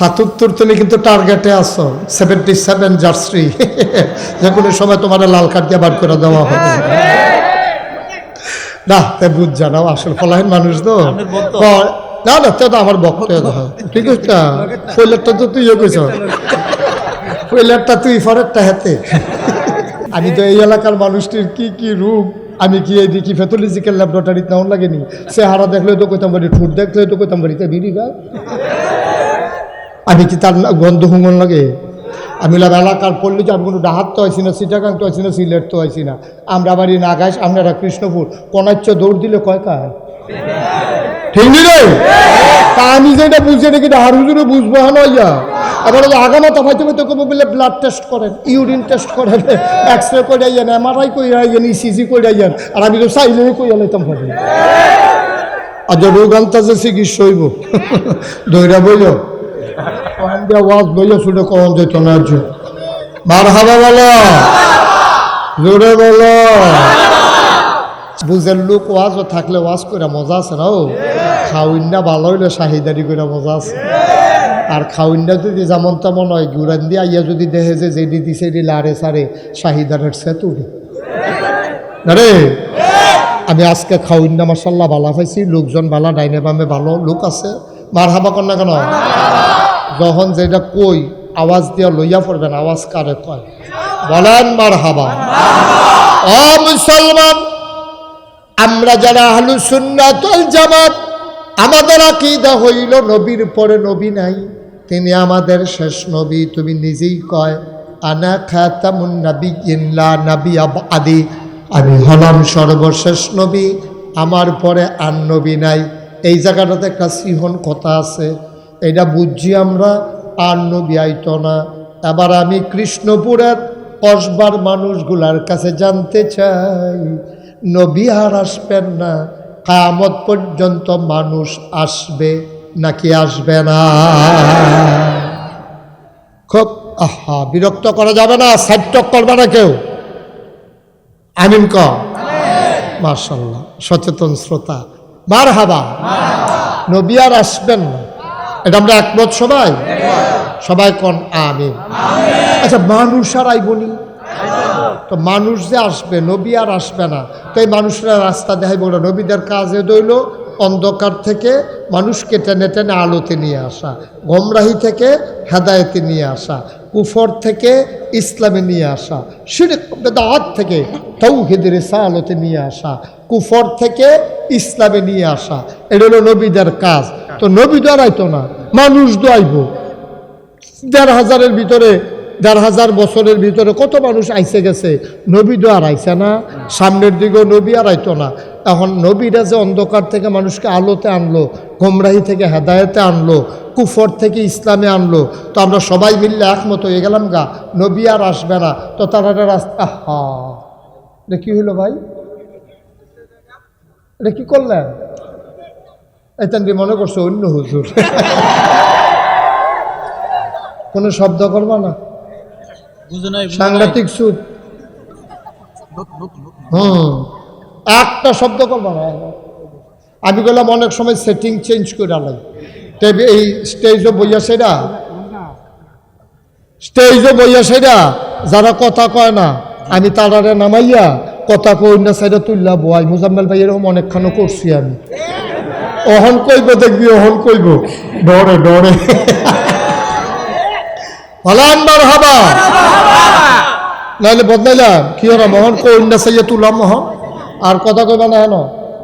সাতাত্তর তুমি কিন্তু টার্গেটে আসো সেভেন্টি সেভেন জার্সি। যে কোনো সময় তোমার লাল কার্ড দিয়ে বার করে দেওয়া হবে। না তে বুঝ জানাও আসল ফলাহীন মানুষ তো। না না তো আমার বক্তব্য ঠিক আছে না পয়লারটা তো তুইও কইছ। পয়লারটা তুই ফরেরটা হেতে। আমি তো এই এলাকার মানুষটির কি কি রূপ? আমি কি এই দেখি প্যাথোলজিক্যাল ল্যাবরেটরিতে নাও লাগেনি? সে হারা দেখলে তো কইতাম পারি ঠুট দেখলে তো কইতাম বাড়িতে বিড়ি গায় আমি কি তার গন্ধ হুঙ্গন লাগে আমি লাভ এলাকার পড়লে যে আমি কোনো ডাহাত তো আইসি না, সিটাগাং তো আইসি না, সিলেট তো আইসি না। আমরা বাড়ি নাগাইশ আপনারা কৃষ্ণপুর। কনাচ্য দৌড় দিলে কয় কায় ঠিক নি রে? তা আমি যেটা বুঝে নাকি হার হুজুরে বুঝব হ্যাঁ নইয়া এবার ওই আগামা তাফাইতে তো কবে বলে ব্লাড টেস্ট করেন ইউরিন টেস্ট করেন এক্স রে করে আইয়েন এমআরআই করে আইয়েন ইসিজি করে আইয়েন, আর আমি তো চাইলে কই আলাইতাম হবে আর যে রোগ আনতাছে চিকিৎসা হইব। দৈরা বইল কখন দিয়া ওয়াজ বইল শুনে কখন যেত না মার হাবা বলো। বুঝের লোক ওয়াজও থাকলে ওয়াজ করে মজা আছে না ও? খাউন্না ভালো হইলে শাহিদারি করে মজা আছে। আর খাউন্না যদি যেমন তেমন হয়, গুড়ান দিয়ে আইয়া যদি দেখে যে যেদি দিছে এটি লারে সারে শাহিদারের সে রে? আমি আজকে খাউন্না মাসাল্লাহ ভালা পাইছি, লোকজন ভালা, ডাইনে বামে ভালো লোক আছে। মার হাবা না কেন? যখন যেটা কই, আওয়াজ দিয়া লইয়া পড়বেন, আওয়াজ কারে কয়? বলেন মার হাবা ও মুসলমান, আমরা যারা আহলু সুন্নাতুল জামাত, আমাদের আকীদা হইল নবীর পরে নবী নাই, তিনি আমাদের শেষ নবী, তুমি নিজেই কয়, আনা খাতামুন নবী ইল্লা নবী আদি আমি হলাম সর্বশেষ নবী, আমার পরে আর নবী নাই। এই জায়গাটাতে একটা সিহন কথা আছে এটা বুঝছি আমরা, আর নবী আইতো না। এবার আমি কৃষ্ণপুরের কসবার মানুষগুলার কাছে জানতে চাই, নবী আর আসবেন না কামত পর্যন্ত মানুষ আসবে নাকি আসবে না? খুব, আহা, বিরক্ত করা যাবে না সাইটক করবে না কেউ। আমিন ক? মার্শাল্লাহ সচেতন শ্রোতা। মার হাবা নবী আর আসবেন না। এটা আমরা একমত সবাই? সবাই কন? আমি আচ্ছা মানুষ আর আইবনি তো মানুষ যে আসবে নবী আর আসবে না। তো এই মানুষরা রাস্তা দেখাই বলো নবীদের কাজে দইল অন্ধকার থেকে মানুষকে টেনে টেনে আলোতে নিয়ে আসা, গমরাহি থেকে হেদায়েতে নিয়ে আসা, কুফর থেকে ইসলামে নিয়ে আসা, শিরিক থেকে তৌহিদের আলোতে নিয়ে আসা, কুফর থেকে ইসলামে নিয়ে আসা, এটা হলো নবীদের কাজ। তো নবী দ্বারাই না, মানুষ দোয়াইব দেড় হাজারের ভিতরে, দেড় হাজার বছরের ভিতরে কত মানুষ আইসে গেছে, নবী আর আইসে না, সামনের দিকেও নবী আর আইতো না। এখন নবীরা যে অন্ধকার থেকে মানুষকে আলোতে আনলো গোমরাহি থেকে হেদায়েতে আনলো কুফর থেকে ইসলামে আনলো তো আমরা সবাই মিললে একমত হয়ে গেলাম গা নবী আর আসবে না। তো তারা একটা রাস্তা হা এটা কি হইল ভাই? এটা কি করলেন? এতেন মনে করছ অন্য হুজুর। কোনো শব্দ করবা না। সাংঘাতিক সুদ হুম। একটা শব্দ করব না। আমি বললাম অনেক সময় সেটিং চেঞ্জ করে আলাই এই স্টেজও বইয়া সেরা? স্টেজও বইয়া সেরা? যারা কথা কয় না আমি তারারে নামাইয়া কথা কই না সাইডে তুললা বয়। মুজাম্মেল ভাই এরকম অনেকখানো করছি আমি। অহন কইব দেখবি অহন কইব। ডরে ডরে। হলান বার হবা নাহলে বদলাইলাম। কি হলো মোহন? কন্যা সাইয়া তুলাম মোহন? আর কথা কইবা না হেন,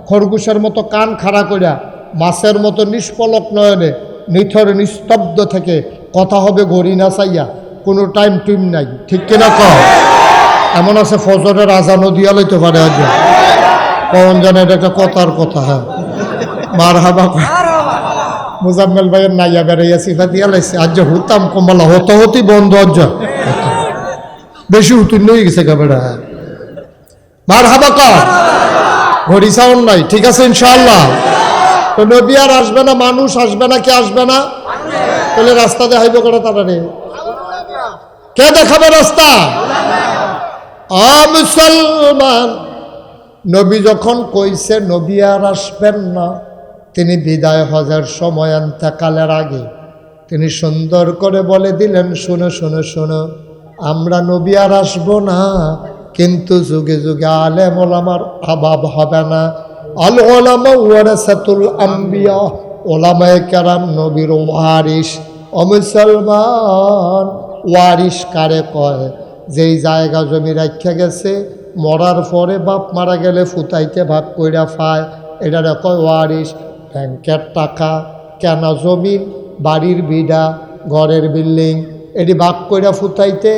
খরগোশের মতো কান খাড়া কইরা মাছের মতো নিষ্পলক নয়নে নিথর নিস্তব্ধ থেকে কথা হবে গড়ি না চাইয়া, কোনো টাইম টুইম নাই, ঠিক কিনা ক? এমন আছে ফজরের আজানও দিয়া লইতে পারে আজ কখন জানে এটা একটা কথার কথা হ্যাঁ। মার হাবা মুজাম্মেল ভাইয়ের নাইয়া বেড়াইয়া সিফা দিয়া লাইছে, আজ হুতাম কমলা হত হতি বন্ধ আজ বেশি উত্তীর্ণ হয়ে গেছে গাবেড়া মার হাবা কর। ঘড়ি সাউন্ড নাই। ঠিক আছে, ইনশাআল্লাহ। তো নবী আর আসবে না, মানুষ আসবে না, কে আসবে না? তাহলে রাস্তা দেখাইব করে তারা রে কে দেখাবে রাস্তা? মুসলমান। নবী যখন কইছে, নবী আর আসবেন না, তিনি বিদায় হজার সময় আনতেকালের আগে তিনি সুন্দর করে বলে দিলেন, শোনো শোনো শোনো, আমরা নবী আর আসব না। কিন্তু যুগে যুগে আলেম ওলামার অভাব হবে না। আল ওলামা ওয়ারাসাতুল আম্বিয়া, ওলামায়ে কারাম নবীর ওয়ারিস ও মুসলমান ওয়ারিস কারে কয়? যেই জায়গা জমি রাখা গেছে, মরার পরে বাপ মারা গেলে ফুতাইতে ভাগ কইরা ফায়। এটারে কয় ওয়ারিস ব্যাংকের টাকা, কেনা জমি, বাড়ির বিডা, ঘরের বিল্ডিং। এটি ভাগ কইরা ফুতাইতে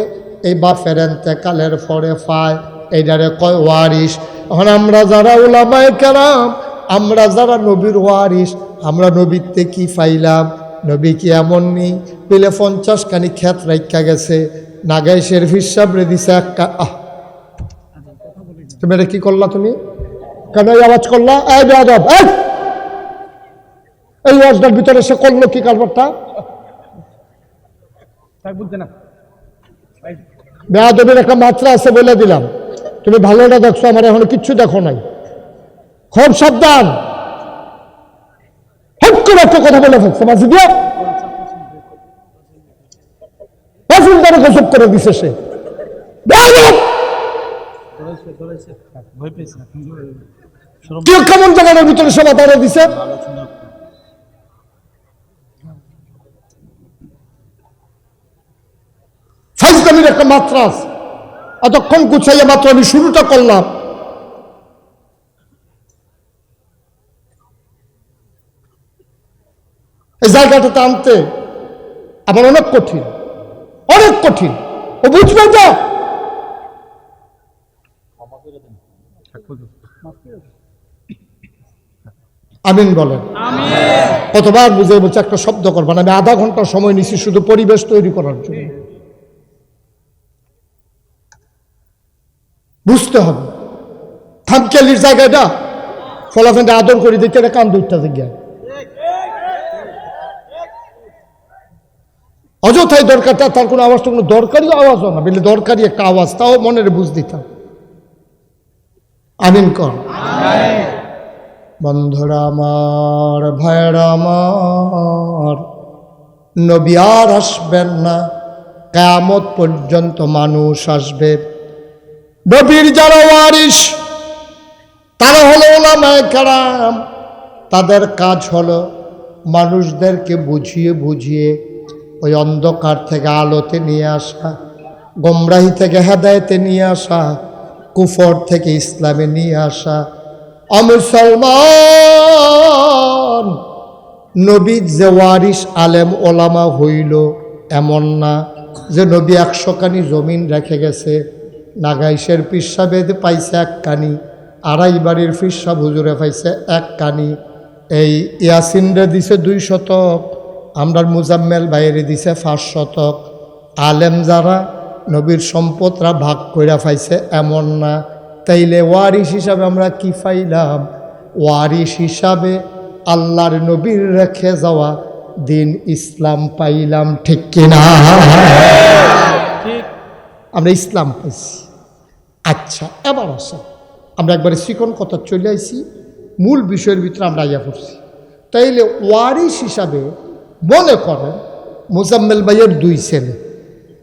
এই বাপের কালের পরে ফায় এইটারে কয় ওয়ারিস এখন আমরা যারা ওলামায় কেরাম, আমরা যারা নবীর ওয়ারিস আমরা নবীতে কি পাইলাম? নবী কি এমন নেই পেলে পঞ্চাশ খানি খ্যাত রাখা গেছে নাগাই শেরফ হিসাবরে দিছে এক আহ। তুমি এটা কি করলা তুমি? কেন এই আওয়াজ করলা? এই বেয়াদব এই! এই ওয়াজটার ভিতরে সে করল কি কারবারটা? বুঝছে না। বেয়াদবের একটা মাত্রা আছে বলে দিলাম। তুমি ভালোটা দেখছ আমার এখনও কিচ্ছু দেখো নাই। খুব সাবধান। হট করে একটা কথা বলে ফেলছে মাঝে দিয়ে? তারা গজব করে দিছে সে। কেমন জায়গার ভিতরে সে মাথা দিছে? ফাইজদামির একটা মাত্রা আছে এতক্ষণ গুছাইয়া মাত্র আমি শুরুটা করলাম। এই জায়গাটাতে আনতে আমার অনেক কঠিন। অনেক কঠিন। ও বুঝবে তো আমিন বলেন। কতবার বুঝে বলছে একটা শব্দ করবেন আমি আধা ঘণ্টা সময় নিছি শুধু পরিবেশ তৈরি করার জন্য। বুঝতে হবে। থামকেলির জায়গাটা ফলাফেনটা আদর করে দেখে এটা কান দুধটা দিকে অযথাই দরকারটা তার কোনো আওয়াজটা কোনো দরকারি আওয়াজও না বলে দরকারি একটা আওয়াজ, তাও মনের বুঝ দিতাম। আমিন কর। বন্ধুরা আমার ভাইরা আমার, নবী আর আসবেন না, কেয়ামত পর্যন্ত মানুষ আসবে। নবীর যারা ওয়ারিস তারা হলো ওলামায় কারাম। তাদের কাজ হলো মানুষদেরকে বুঝিয়ে বুঝিয়ে ওই অন্ধকার থেকে আলোতে নিয়ে আসা, গোমরাহি থেকে হেদায়তে নিয়ে আসা, কুফর থেকে ইসলামে নিয়ে আসা। অমুসলমান নবীর যে ওয়ারিস আলেম ওলামা হইল এমন না যে নবী একশো কানি জমিন রেখে গেছে নাগাইশের পিসা বেদে পাইছে এক কানি আড়াই বাড়ির ফিসা হুজুরে পাইছে এক কানি। এই ইয়াসিনরে দিছে দুই শতক, আমরার মুজাম্মেল বাইরে দিছে পাঁচ শতক। আলেম যারা নবীর সম্পদরা ভাগ কইরা পাইছে এমন না। তাইলে ওয়ারিস হিসাবে আমরা কি পাইলাম? ওয়ারিস হিসাবে আল্লাহর নবীর রেখে যাওয়া দিন ইসলাম পাইলাম ঠিক কিনা? আমরা ইসলাম পাইছি। আচ্ছা এবার আসা। আমরা একবারে শিকন কথা চলে আইছি। মূল বিষয়ের ভিতরে আমরা আইয়া পড়ছি। তাইলে ওয়ারিস হিসাবে মনে করেন মুজাম্মেল ভাইয়ের দুই ছেলে।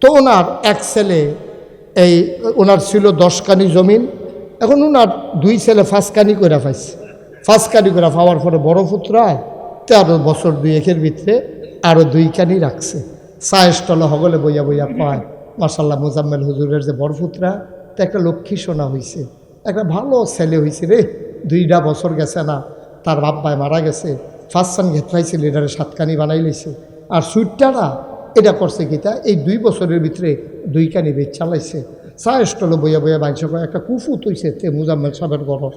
তো ওনার এক ছেলে এই ওনার ছিল দশকানি জমিন। এখন ওনার দুই ছেলে ফাঁসকানি করে পাইছে। ফাঁসকানি করে পাওয়ার পরে বড় পুত্রায় তেরো বছর দুই একের ভিতরে আরও দুই কানি রাখছে সায়েস্টলে হগলে বইয়া বইয়া পায়। মার্শাল্লাহ মুজাম্মেল হুজুরের যে বরপুত্রা তো একটা লক্ষ্মী সোনা হয়েছে একটা ভালো ছেলে হয়েছে রে দুইটা বছর গেছে না, তার বাপ্পায় মারা গেছে। ফার্স্ট সান ঘেতরাইছিল এটারে সাতকানি বানাই লইছে। আর সুইটটারা, এটা করছে কিতা এই দুই বছরের ভিতরে দুই কানি বেচ চালাইছে সায়েস্টলে বইয়া বইয়া বাইছে কয় একটা কুফু তৈছে তে মুজাম্মেল সাহেবের গরর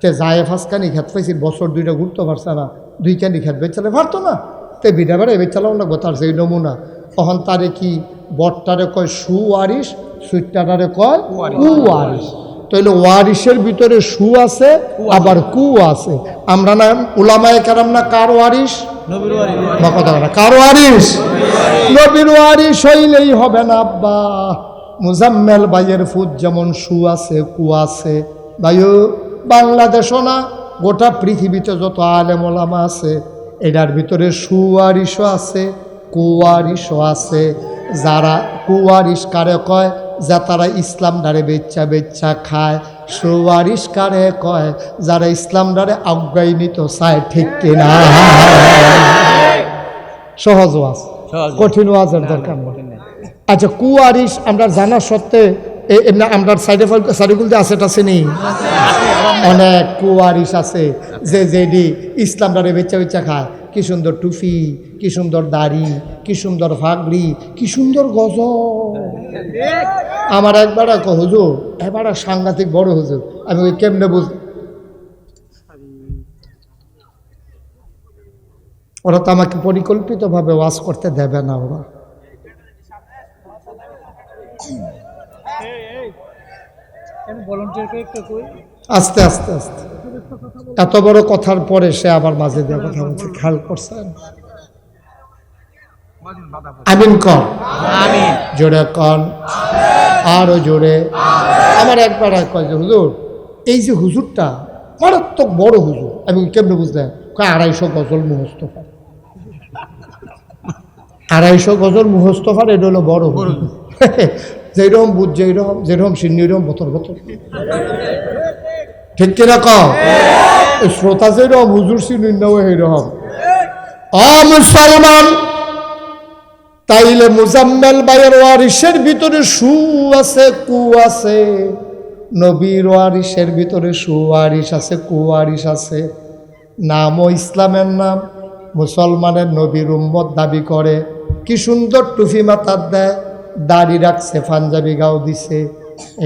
তে যায় ফাঁসকানি খেত পাইছিল বছর দুইটা ঘুরতে পারছে না দুই কানি খেত বেচালে পারতো না। তে বিটা বেড়ে এবার চালাও লাগবো তার সেই নমুনা। তখন তারে কি বটটারে কয় সু ওয়ারিস সুইটটারে কয় কু ওয়ারিস তাইলে ওয়ারিসের ভিতরে সু আছে আবার কু আছে। আমরা না উলামায়ে কেরাম না কার ওয়ারিস কথা না কার ওয়ারিস নবীর ওয়ারিস হইলেই হবে না আব্বা। মুজাম্মেল ভাইয়ের ফুট যেমন সু আছে কু আছে। ভাইও বাংলাদেশও না গোটা পৃথিবীতে যত আলেম ওলামা আছে এটার ভিতরে সুয়ারিশও আছে কুয়ারিশও আছে যারা কুয়ারিশ কারে কয় যা তারা ইসলাম ডারে বেচ্চা বেচ্চা খায়। সুয়ারিশ কারে কয় যারা ইসলাম ডারে আজ্ঞাই নিত চায় ঠিক কিনা? সহজ ওয়াজ। কঠিন ওয়াজের দরকার আচ্ছা কুয়ারিশ আমরা জানা সত্ত্বে এমনি আমরা সাইডে সাইডেগুলোতে আছে টাছে নেই অনেক কুয়ারিশ আছে যে যেডি ইসলামটারে বেচা বেচা খায়। কি সুন্দর টুফি কি সুন্দর দাড়ি কি সুন্দর ফাগড়ি কি সুন্দর গজ আমার একবার এক হুজুর এবার সাংঘাতিক বড় হুজুর আমি ওই কেমনে বুঝ ওরা তো আমাকে পরিকল্পিতভাবে ওয়াজ করতে দেবে না ওরা। আস্তে আস্তে আস্তে। এত বড় কথার পরে সে আবার মাঝে দিয়ে কথা বলছে, খেয়াল করছেন? আমিন কন। জোরে কন। আরও জোরে। আমার একবার এক কয় যে, হুজুর, এই যে হুজুরটা মারাত্মক বড় হুজুর। আমি কেমনে বুঝলেন আড়াইশো গজল মুহস্ত পারে আড়াইশো গজল মুহস্ত পারে এটা হলো বড় হুজুর। যেরকম বুঝ যেরকম যেরকম সিন্নি এরকম বতর বতর ঠিক কিনা কম এই শ্রোতা যেরকম হুজুর সিন্নি নাও এইরকম অ মুসলমান তাইলে মুজাম্মেল বাইয়ের ওয়ারিসের ভিতরে সু আছে কু আছে। নবীর ওয়ারিসের ভিতরে সুয়ারিস আছে কু কুয়ারিস আছে। নামও ইসলামের নাম। মুসলমানের নবীর উম্মত দাবি করে কি সুন্দর টুফি মাথার দেয় দাড়ি রাখছে পাঞ্জাবি গাও দিছে।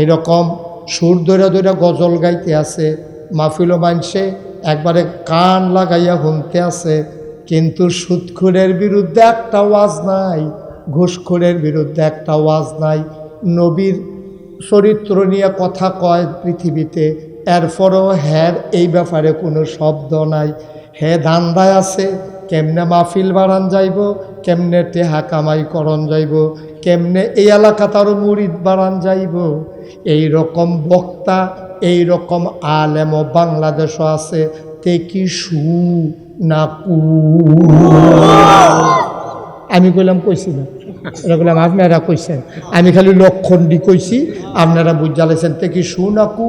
এইরকম সুর ধরে ধরে গজল গাইতে আছে, মাহফিলও মানছে একবারে কান লাগাইয়া শুনতে আছে, কিন্তু সুদখুরের বিরুদ্ধে একটা ওয়াজ নাই, ঘুষখোরের বিরুদ্ধে একটা ওয়াজ নাই। নবীর চরিত্র নিয়ে কথা কয় পৃথিবীতে, এরপরও হ্যার এই ব্যাপারে কোনো শব্দ নাই। হে ধান্দায় আছে কেমনে মাহফিল বাড়ান যাইব, কেমনে টেহা কামাই করন যাইব, কেমনে এই এলাকা তারও মুরিদ বাড়ান যাইব। এই রকম বক্তা, এই রকম আলেমও বাংলাদেশও আছে, তে কি সু না কু? আমি কইলাম কইছি না। এটা কইলাম আপনারা কইছেন। আমি খালি লক্ষণটি কইছি, আপনারা বুঝালেছেন তে কি সু না কু?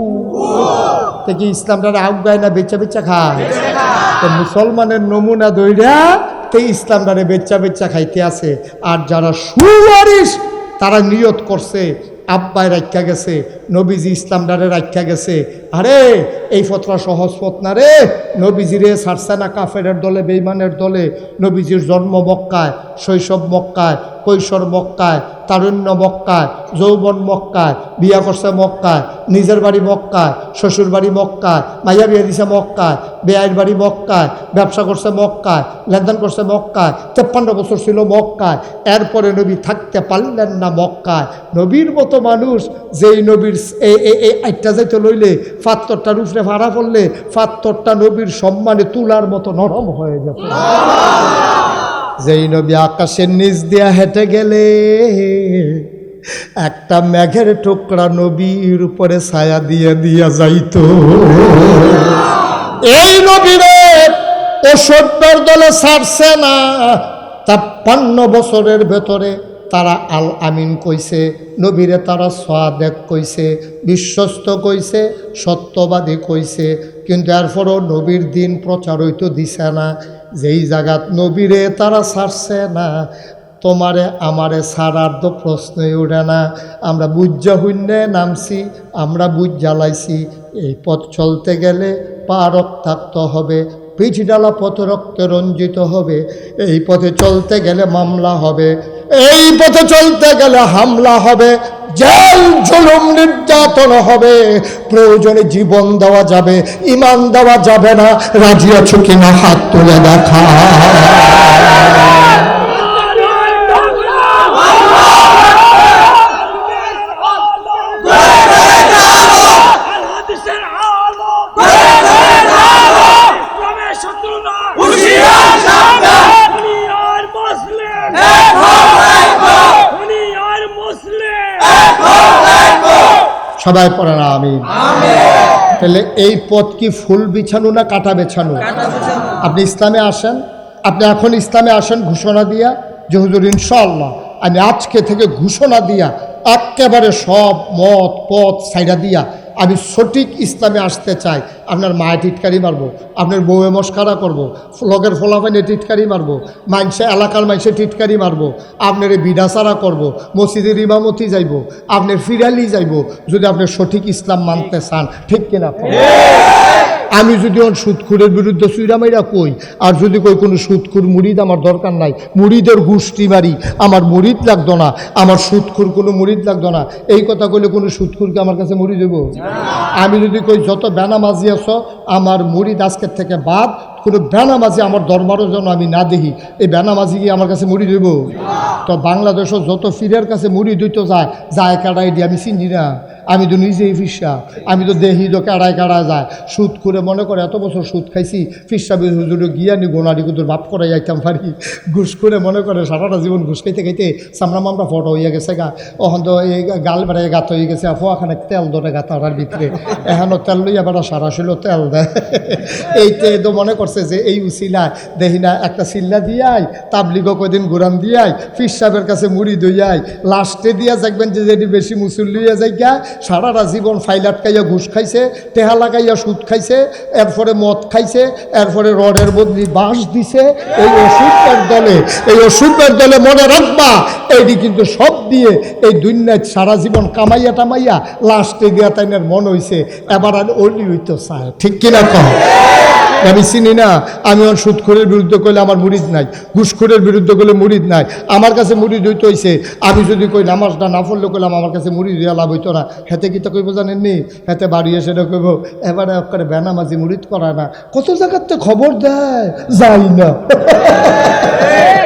তে কি ইসলামটা আউগায় না বেচা বেচা খায়? মুসলমানের নমুনা দইরা তে ইসলামটারে বেচা বেচা খাইতে আছে। আর যারা সুয়ারিস তারা নিয়ত করছে আব্বায় রাখা গেছে, নবীজি ইসলামডারে রাখা গেছে। আরে, এই ফতরা সহজ পথ রে নবীজিরে ছাড়ছে না কাফেরের দলে বেইমানের দলে। নবীজির জন্ম মক্কায়, শৈশব মক্কায় কৈশোর মক্কায় তারুণ্য মক্কায় যৌবন মক্কায়, বিয়া করছে মক্কায় নিজের বাড়ি মক্কায় শ্বশুর বাড়ি মক্কায় মাইয়া বিয়া দিছে মক্কায় বেআইর বাড়ি মক্কায়, ব্যবসা করছে মক্কায়, লেনদেন করছে মক্কায়, তেপ্পান্ন বছর ছিল মক্কায়, এরপরে নবী থাকতে পারলেন না মক্কায়। নবীর মতো মানুষ, যেই নবীর এই আইটা যাইতে লইলে ফাত্তরটার উপরে ভাড়া পড়লে, ফাত্তরটা নবীর সম্মানে তুলার মতো নরম হয়ে যেত। যেই নবী আকাশের নিচ দিয়া হেঁটে গেলে, একটা মেঘের টুকরা নবীর উপরে ছায়া দিয়ে দিয়া যাইত। এই নবীরে অসভ্যের দলে ছাড়ছে না। ছাপ্পান্ন বছরের ভেতরে তারা আল আমিন কইছে, নবীরে তারা সোয়াদেক কইছে, বিশ্বস্ত কইছে, সত্যবাদী কইছে, কিন্তু এরপরও নবীর দিন প্রচার হইতো দিছে না। যেই জায়গাত নবীরে তারা ছাড়ছে না, তোমারে, আমারে ছাড়ার তো প্রশ্নই ওঠে না। আমরা বুজ্জা শূন্যে নামছি, আমরা বুঝ জ্বালাইছি এই পথ চলতে গেলে পা থাকতে হবে। পিঠ ডালা পথ রক্তে রঞ্জিত হবে, এই পথে চলতে গেলে মামলা হবে। এই পথে চলতে গেলে হামলা হবে, জেল, জুলুম, নির্যাতন হবে। প্রয়োজনে জীবন দেওয়া যাবে, ইমান দেওয়া যাবে না। রাজি আছো কিনা হাত তুলে দেখা হাদিসের আলো ইসলামের শত্রু না হুশিয়ার সাবধান উনি আর মুসলিম উনি আর মুসলিম সবাই পড়ে না আমি তাহলে এই পথ কি ফুল বিছানো না কাটা বেছানো? আপনি ইসলামে আসেন আপনি এখন ইসলামে আসেন ঘোষণা দিয়া যে হুজুর ইনশাল্লাহ আমি আজকে থেকে ঘোষণা দিয়া একেবারে সব মত পথ সাইডা দিয়া আমি সঠিক ইসলামে আসতে চাই। আপনার মায়ে টিটকারি মারবো, আপনার বউয়ে মস্কারা করব, লগের ফলাফাইনে টিটকারি মারবো মাংসে এলাকার মাংসে টিটকারি মারবো, আপনার বিডাসারা করব, মসজিদের ইমামতি যাইব, আপনার ফিরালি যাইব, যদি আপনি সঠিক ইসলাম মানতে চান। ঠিক কিনা? কন? আমি যদি ওর সুদখুরের বিরুদ্ধে সুইরামাইরা কই আর যদি কই কোনো সুৎখুর মুড়িদ আমার দরকার নাই মুড়িদের গোষ্ঠী বাড়ি আমার মুড়িদ লাগতো না আমার সুদখুর কোনো মুড়িদ লাগতো না এই কথা কইলে কোনো সুৎখুরকে আমার কাছে মুড়ি দেবো? আমি যদি কই যত বেনামাজি আছো আমার মুড়িদ আজকের থেকে বাদ কোনো বেনামাজি আমার দরবারও যেন আমি না দেখি, এই বেনামাজি গিয়ে আমার কাছে মুড়ি দেবো তো বাংলাদেশও যত ফিরের কাছে মুড়ি দিতে যায় যায় কাটাই দিয়ে আমি চিনি না। আমি তো নিজেই ফিসা, আমি তো দেহি তো কাড়ায় কাড়া যায়। সুদ করে মনে করে এত বছর সুদ খাইছি, ফিসা হুজুরে গিয়া নি গোনারি কুতুর বাপ করে যাইতাম পারি। ঘুষ করে মনে করে সারাটা জীবন ঘুষ খাইতে খাইতে সামনা মামরা ফটো হইয়া গেছে গা। ওখান তো এই গাল বেড়াই গাত হয়ে গেছে ফোয়াখানে তেল ধরে গাতার ভিতরে। এখানো তেল লইয়া বেড়া সারা ছিল তেল দেয়। এইতে তো মনে করছে যে এই উচিলায় দেখি না একটা চিল্লা দিয়াই তাবলিগো কদিন ঘুরান দিয়াই ফির সাহেবের কাছে মুড়ি দইয়াই লাস্টে দিয়া দেখবেন যে যেটি বেশি মুসল্লিয়া যাইগা, সারাটা জীবন ফাইল আটকাইয়া ঘুষ খাইছে, টেহা লাগাইয়া সুদ খাইছে, এরপরে মদ খাইছে, এরপরে রডের বদলি বাঁশ দিছে, এই ওষুধের দলে, এই ওষুধের দলে মনে রাখবা, এইটি কিন্তু সব দিয়ে এই দুনিয়ায় সারা জীবন কামাইয়া টামাইয়া লাস্টে দিয়া তাইনের মন হইছে, এবার আর অলি হইতো চায়, ঠিক কিনা কম আমি চিনি না। আমি আমার সুদখোরের বিরুদ্ধে করলে আমার মুরিদ নাই। ঘুষখোরের বিরুদ্ধে করলে মুরিদ নাই। আমার কাছে মুরিদ হইতে হইছে। আমি যদি কই নামাজটা না পড়লে করলাম আমার কাছে মুড়ি দিয়ে লাভ হইতো না। হেতে কি তো কইব জানেননি? হেতে বাড়ি এসে না কইব, এবারে করে বেনামাজি মুড়িদ করা না। কত জায়গাতে খবর দেয়? যাই না।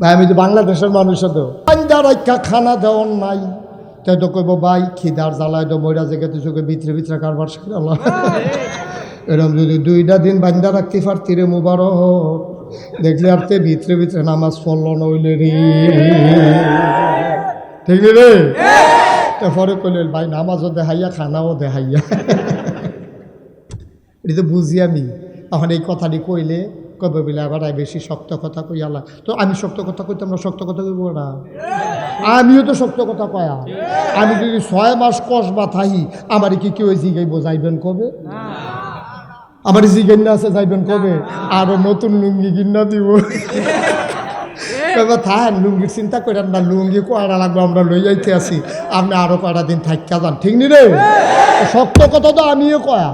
ভাই, আমি তো বাংলাদেশের মানুষ তো। রাইকা খানা দেওয়ার নাই। তাই তো কইব, ভাই, খিদার জ্বালায় তো ময়রা জেগে চোখে ভিতরে ভিতরে কারবার শিখাল এরকম যদি দুইটা দিন বান্দা রাখতে পারতি রে মুবারক। দেখলে আর তে ভিতরে ভিতরে নামাজ পড়ল নইলে রে। ঠিক রে? তারপরে কইলে, ভাই, নামাজও দেখাইয়া, খানাও দেখাইয়া। এটা তো বুঝি আমি। এখন এই কথাটি কইলে কবে বলে আই বেশি শক্ত কথা কই আল্লাহ। তো আমি শক্ত কথা কইতাম না শক্ত কথা কইব না। আমিও তো শক্ত কথা কয়া। আমি যদি ছয় মাস কষ বা থাহি, আমার কি কেউ জিগাইব যাইবেন কবে? আমার জিগাই না আছে যাইবেন কবে? আরও নতুন লুঙ্গি কিনা দিব। এবার লুঙ্গির চিন্তা করেন না, লুঙ্গি কয়টা লাগবে, আমরা লই যাইতে আছি। আপনি আরও কয়টা দিন থাকিয়া যান, ঠিক নি রে? শক্ত কথা তো আমিও কয়া।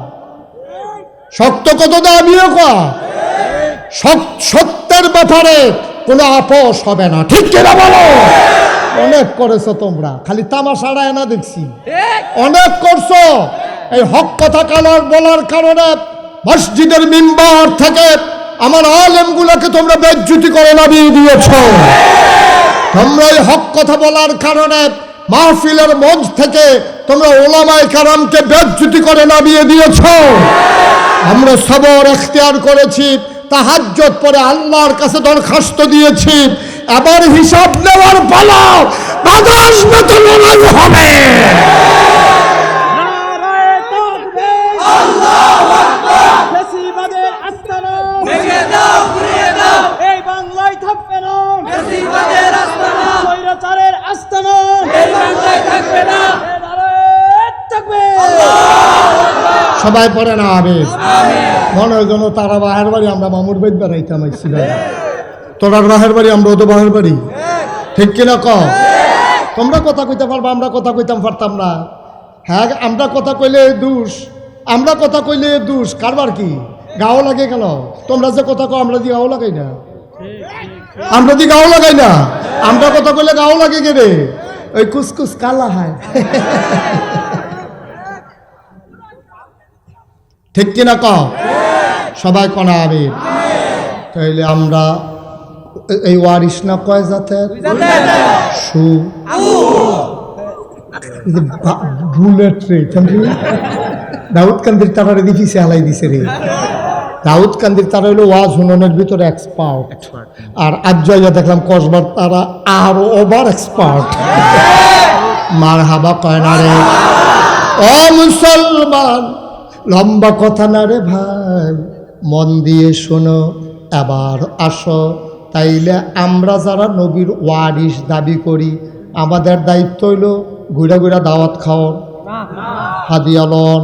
শক্ত কথা তো আমিও কয়া। সত্যের ব্যাপারে কোনো আপোষ হবে না। ঠিক কিনা বলো? অনেক করেছ তোমরা। খালি তামাশাড়া এনা দেখছি। অনেক করছ। এই হক কথা কালার বলার কারণে মসজিদের মিম্বার থেকে আমার আলেমগুলোকে তোমরা বেজ্জুতি করে নামিয়ে দিয়েছ। তোমরা এই হক কথা বলার কারণে মাহফিলের মঞ্চ থেকে তোমরা ওলামায় কারামকে বেজ্জুতি করে নামিয়ে দিয়েছ। আমরা সবর এখতিয়ার করেছি। তাহাজ্জত পরে আল্লাহর কাছে দরখাস্ত দিয়েছি। আবার হিসাব নেওয়ার পালা বাধা হবে। সবাই পড়ে না আমি। মনে হয় যেন তারা বাহের বাড়ি আমরা মামুর বেদ বেড়াইতাম তোরা বাহের বাড়ি আমরা তো বাহের বাড়ি। ঠিক কিনা ক তোমরা কথা কইতে পারবা আমরা কথা কইতাম পারতাম না। হ্যাঁ আমরা কথা কইলে দোষ আমরা কথা কইলে দোষ কারবার কি? গাও লাগে কেন? তোমরা যে কথা কো আমরা দি গাও লাগাই না। আমরা দি গাও লাগাই না। আমরা কথা কইলে গাও লাগে কে রে? ওই কুসকুস কালা হয়। ঠিক কিনা ক সবাই কনা আমি তাইলে আমরা এই ওয়ারিস না কয় যাতে সু। বুলেট রে দাউদ কান্দির তারারে দিছে হালাই দিছে রে। দাউদ কান্দির তারা হলো ওয়াজ হুননের ভিতরে এক্সপার্ট আর আজ যাইয়া দেখলাম কসবার তারা আরও ওভার এক্সপার্ট মার হাবা কয় না রে? ও মুসলমান! লম্বা কথা না রে ভাই, মন দিয়ে শোনো, এবার আসো। তাইলে আমরা যারা নবীর ওয়ারিস দাবি করি, আমাদের দায়িত্ব হইল ঘুরে ঘুরে দাওয়াত খাওয়ার হাদিয়ালন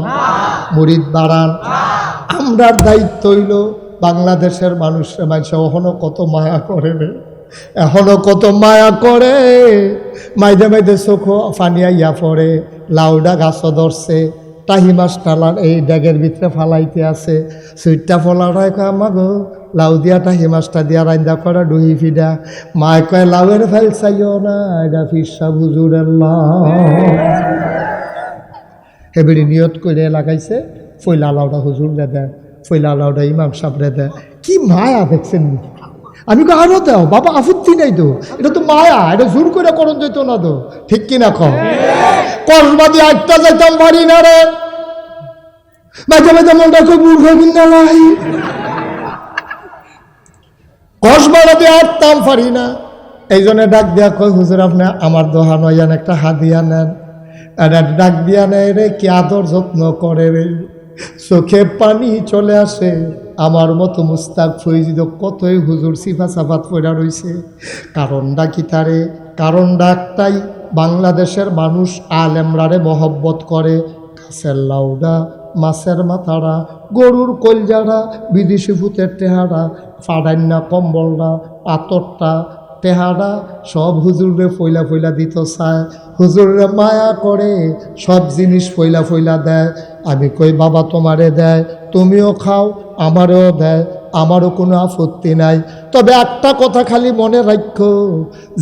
মুরিদ বাড়ান। আমরার দায়িত্ব হইল বাংলাদেশের মানুষ মানুষ এখনও কত মায়া করে রে, এখনও কত মায়া করে। মাইদে মাইদে চোখ ফানিয়া ইয়া পড়ে, লাউডা গাছ ধরছে। টাহি মাছ টালার এই ড্যাগের ভিতরে ফালাইতে আছে। সুইটটা ফলাটাই কয়, আমাগো লাউ দিয়া টাহি মাছটা দিয়া রান্দা করা ডুহি ফিডা মায় কয় লাউয়ের ফাইল চাইও না এটা ফিরসা বুজুরের লাউ হেবেড়ি নিয়ত করে লাগাইছে, ফইলা লাউডা হুজুর রে দেয় ফইলা লাউডা ইমাম সাহেব রে দেয় কি মায়া দেখছেন? আমি কো আরও দাও, বাবা আপত্তি নাই তো। এটা তো মায়া, এটা জোর করে করণ যেত না তো। ঠিক কি না কম কসবাদি আটটা যাইতাম পারি না রে। মাঝে মাঝে মনটা খুব মূর্খ কিনা লাই। কসবাদি আটতাম পারি না। এই জন্য ডাক দিয়া কই, হুজুর, আপনি আমার দোহান একটা হাদিয়া নেন। এটা ডাক দিয়া নেয় রে, কি আদর যত্ন করে রে? চোখে পানি চলে আসে। আমার মতো মুস্তাক ফৈজিদ কতই হুজুর সিফা সাফাত পড়া রইছে। কারণটা কি তারে? কারণটা একটাই, বাংলাদেশের মানুষ আলেমরারে মহব্বত করে। গাছের লাউডা, মাছের মাথারা, গরুর কলজারা, বিদেশি ভূতের টেহারা ফাডান্না কম্বলরা আতরটা টেহারা, সব হুজুরে ফইলা ফইলা দিত চায়। হুজুরে মায়া করে সব জিনিস ফইলা ফইলা দেয়। আমি কই, বাবা, তোমারে দেয়, তুমিও খাও, আমারও দেয়, আমারও কোনো আপত্তি নাই। তবে একটা কথা খালি মনে রাখো,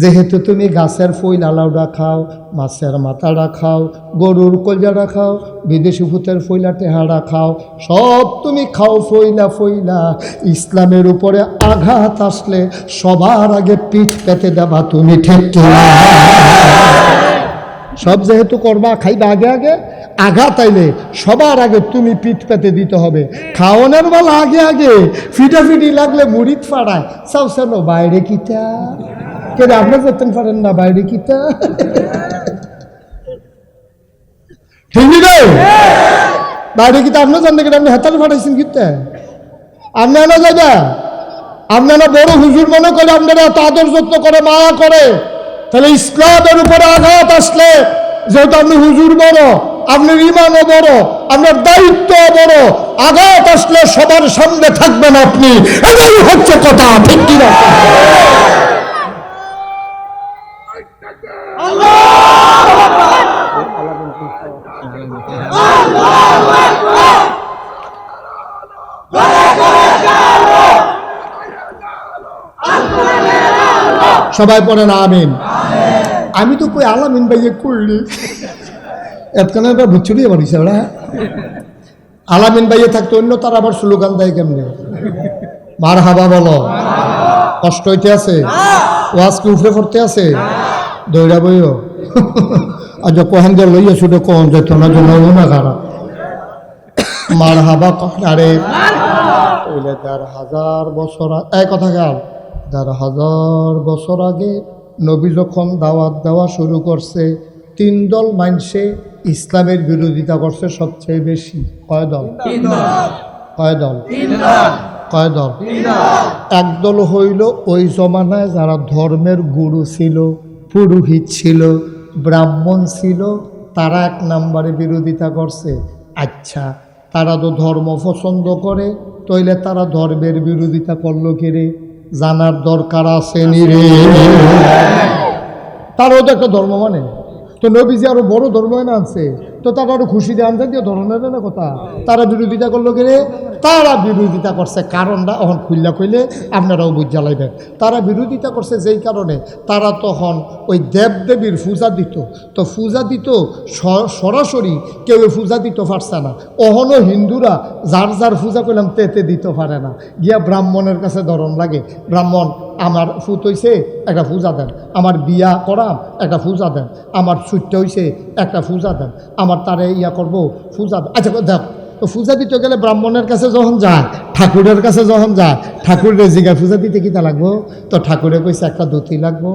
যেহেতু তুমি গাছের ফইলা লাউডা খাও, মাছের মাথাটা খাও, গরুর কলজাটা খাও, বিদেশি ভূতের ফইলা টেহাড়া খাও, সব তুমি খাও ফইলা ফইলা। ইসলামের উপরে আঘাত আসলে সবার আগে পিঠ পেতে দেবা তুমি ঠিক সব যেহেতু করবা, খাইবা আগে আগে আঘাত আইলে সবার আগে তুমি পিঠ পেতে দিতে হবে। খাওয়ানোর বেলা আগে আগে ফিটাফিটি লাগলে মুড়িদ ফাড়ায়। সাউ সানো বাইরে কিটা? কেন আপনার যেতেন পারেন না, বাইরে কিটা? ঠিক রে বাইরে কিটা? আপনার জানতে কেটে? আপনি হাতালে ফাটাইছেন কিতে আপনি না যাবে আপনারা বড় হুজুর মনে করে আপনারা এত আদর যত্ন করে, মায়া করে। তাহলে ইসলামের উপরে আঘাত আসলে যেহেতু আপনি হুজুর বড় আপনার ইমানও বড়, আপনার দায়িত্ব বড়। আঘাত আসলে সবার সামনে থাকবেন আপনি। এটাই হচ্ছে কথা, ঠিক সবাই পড়েন আমিন। আমি তো কই আলামিন ভাইয়ে করলি এতখানে একটা ভুচুরি বাড়িছে ওরা আলামিন ভাইয়ে থাকতো অন্য, তার আবার স্লোগান দেয় কেমনে? মার হাবা বলো। কষ্ট হইতে আছে? ওয়াজ কি উফরে পড়তে আছে? দৌড়া বইও। আজ কহেন দিয়ে লইয়া শুধু কন যেত না জন্য না খারাপ মার হাবা আরে ওইলে দেড় হাজার বছর এই কথা গাল দেড় হাজার বছর আগে নবী যখন দাওয়াত দেওয়া শুরু করছে, তিন দল মানসে ইসলামের বিরোধিতা করছে সবচেয়ে বেশি। কয় দল? কয় দল? কয় দল? একদল হইল ওই জমানায় যারা ধর্মের গুরু ছিল পুরোহিত ছিল ব্রাহ্মণ ছিল তারা এক নম্বরে বিরোধিতা করছে। আচ্ছা তারা তো ধর্ম পছন্দ করে তইলে তারা ধর্মের বিরোধিতা করল কিরে জানার দরকার আছে নি রে? তারাও তো একটা ধর্ম মানে। তো নবীজি আরও বড় ধর্ম এনে আনছে। তো তারা আরও খুশি আনছে দিয়ে ধরনের কথা, তারা বিরোধিতা করল কে তারা বিরোধিতা করছে, কারণটা এখন খুললা খুললে আপনারাও বুঝ জ্বালাইবেন তারা বিরোধিতা করছে যেই কারণে, তারা তখন ওই দেবদেবীর পূজা দিত। তো পূজা দিত সরাসরি কেউ পূজা দিতে পারছে না। অহনও হিন্দুরা যার যার পূজা করলাম তেতে দিতে পারে না। গিয়া ব্রাহ্মণের কাছে ধরন লাগে, ব্রাহ্মণ, আমার ফুত হইছে, একটা পূজা দেন। আমার বিয়া করাম একটা পূজা দেন। আমার ছুটতে হইছে, একটা পূজা দেন। আমার তারে ইয়া করব পূজা আচ্ছা দেখ তো পূজা দিতে গেলে ব্রাহ্মণের কাছে যখন যায় ঠাকুরের কাছে যখন যায় ঠাকুরের জিগায় পূজা দিতে কিতা লাগবো তো ঠাকুরে কইছে একটা ধুতি লাগবো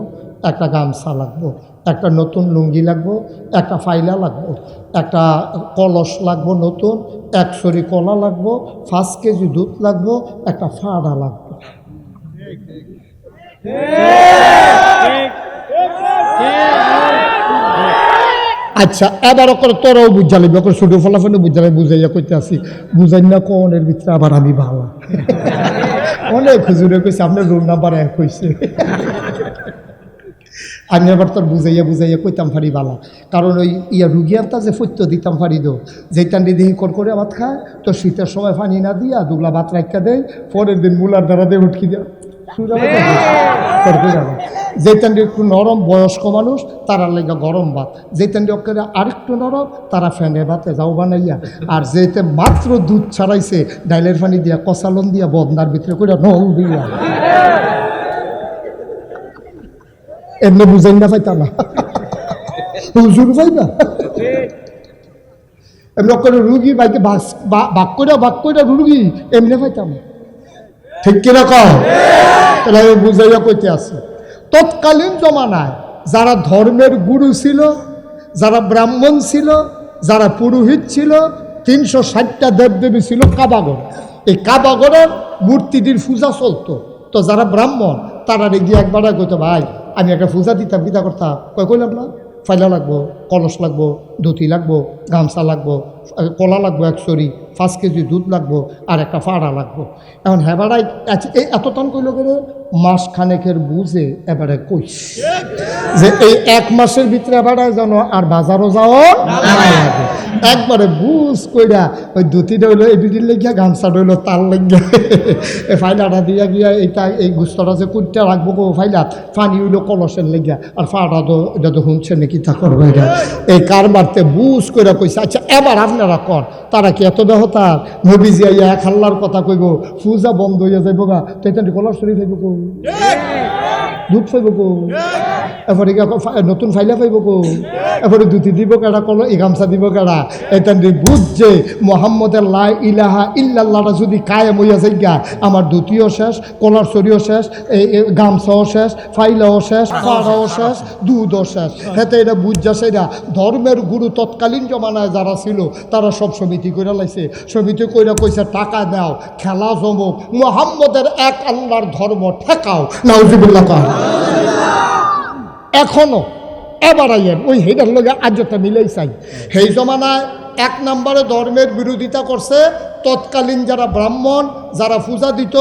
একটা গামছা লাগবো একটা নতুন লুঙ্গি লাগবো একটা ফাইলা লাগবো একটা কলস লাগবো নতুন একশরি কলা লাগবো পাঁচ কেজি দুধ লাগবো একটা ফাড়া লাগবো আচ্ছা এবার করে তোরাও বুঝালি করে ছোটো ফলাফলে বুঝালে বুঝাইয়া কইতে আসি, বুঝাই না কনের ভিতরে আবার আমি ভালো অনেক হুজুরে কইছে, আপনার রুম নাম্বার এক হয়েছে আমি আবার তোর বুঝাইয়া বুঝাইয়া কইতাম ফারি বালা। কারণ ওই ইয়া রুগী আনতা যে ফৈত্য দিতাম ফারি দো যেইটান দিদি কর করে ভাত খায় তো শীতের সময় পানি না দিয়া দুগলা ভাত রাখা দেয়, পরের দিন মুলার দ্বারা দিয়ে উঠকি দেয়। যেতেন একটু নরম বয়স্ক মানুষ তারা লেগে গরম ভাত। যেতেন আরেকটু নরম, তারা ফ্যানের ভাতে যাও বানাইয়া। আর যেতে মাত্র দুধ ছাড়াইছে, ডাইলের পানি দিয়া কষালন দিয়া, বদনার ভিতরে করে নল দিয়া। এমনি বুঝাই না পাইতাম না। হুজুর পাইবা? এমনি করে রুগী বাইকে বাক করে বাক করে রুগী, এমনি পাইতাম। না। ঠিক কিনা কম তাহলে আমি বুঝাইয়া কইতে আছে তৎকালীন জমানায় যারা ধর্মের গুরু ছিল, যারা ব্রাহ্মণ ছিল, যারা পুরোহিত ছিল, তিনশো ষাটটা দেবদেবী ছিল কাবাগর। এই কাবাগরের মূর্তিটির পূজা চলতো। তো যারা ব্রাহ্মণ, তারা গিয়ে একবার কইতো, ভাই, আমি একটা পূজা দিতাম গীতা করতাম। কয় কইলাম না ফাইলা লাগবো, কলস লাগবো, ধুতি লাগবো, গামছা লাগবো, কলা লাগবো, এক সরি পাঁচ কেজি দুধ লাগবো আর একটা ফাড়া লাগবো। এখন হেবাড়াই এই এত টন কইল করে মাস খানেকের বুঝে এবারে কইস। যে এই এক মাসের ভিতরে এবারে যেন আর বাজারও যাও একবারে বুঝ কইরা ওই ধুতিটা হইল এই দুটির লেগিয়া, গামছাটা হইল তার লেগিয়া। এই ফাইলাটা দিয়া গিয়া এইটা এই গুস্তটা যে কুটটা রাখব গো ফাইলাত পানি হইল কলসের লেগিয়া। আর ফাটা তো, এটা তো শুনছে নাকি তা করব এটা। এই কার মারতে বুঝ কইরা কইছে আচ্ছা এবার আপনারা কর তারা কি এত দেহতার নবীজি আইয়া এক হাল্লার কথা কইব, পূজা বন্ধ হইয়া যাইব গা, তো এটা কলস শরীর হইব কো? দুধ পাইব কো? এরপরে নতুন ফাইলা পাইব কো? এরপরে দুটি দিব কেডা, কল এই গামছা দিব কেডা? এটা বুঝ যে মোহাম্মদের লা ইলাহা ইল্লাল্লাহটা যদি কায়েম হইয়া যায় গা, আমার দুটিও শেষ কলার শরীরও শেষ এই গামছাও শেষ, ফাইলাও শেষ ফাড়াও শেষ, দুধও শেষ। হেতে এটা বুঝা সেটা ধর্মের গুরু তৎকালীন জমানায় যারা ছিল, তারা সব সমিতি করে লাইছে সমিতি কইরা কইছে, টাকা দাও, খেলা জমুক, মোহাম্মদের এক আল্লাহর ধর্ম ঠেকাও। নাউজিবুল্লাহ এখনও, এবার আইয়ের ওই হেডার লগে আজটা মিলেই চাই। সেই জমানায় এক নম্বরে ধর্মের বিরোধিতা করছে তৎকালীন যারা ব্রাহ্মণ, যারা পূজা দিত,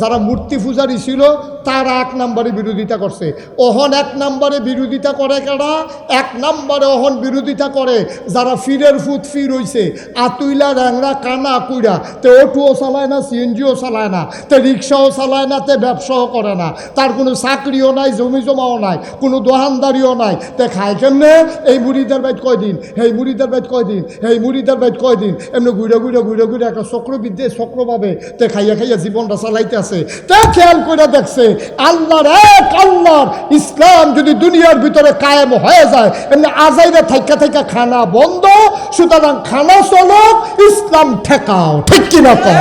যারা মূর্তি পূজারি ছিল, তারা এক নম্বরে বিরোধিতা করছে। অহন এক নম্বরে বিরোধিতা করে কেডা এক নম্বরে অহন বিরোধিতা করে। যারা ফিরের ফুট ফির হইছে, আতুইলা র্যাংরা কানা, কুইরা, তে অটোও চালায় না, সিএনজিও চালায় না, তে রিক্সাও চালায় না, তে ব্যবসাও করে না। তার কোনো চাকরিও নাই, জমি জমাও নাই, কোনো দোকানদারিও নাই। তে খায় কেমনে? এই মুড়িদের বাইত কয়দিন? এই মুড়িদের বাইত কয়দিন? এই মুড়িদের বাইত কয়দিন? এমনি ঘুরে ঘুরে ঘুরে ঘুরে একটা চক্রবিদ্যে চক্রভাবে তে খাইয়া খাইয়া জীবনটা চালাইতে আছে তা খেয়াল করে দেখছে, আল্লাহর এক আল্লাহর ইসলাম যদি দুনিয়ার ভিতরে কায়েম হয়ে যায়, এমনি আজাইরা থাইকা থাইকা খানা বন্ধ, সুতরাং খানা চলক, ইসলাম ঠেকাও। ঠিক কিনা কর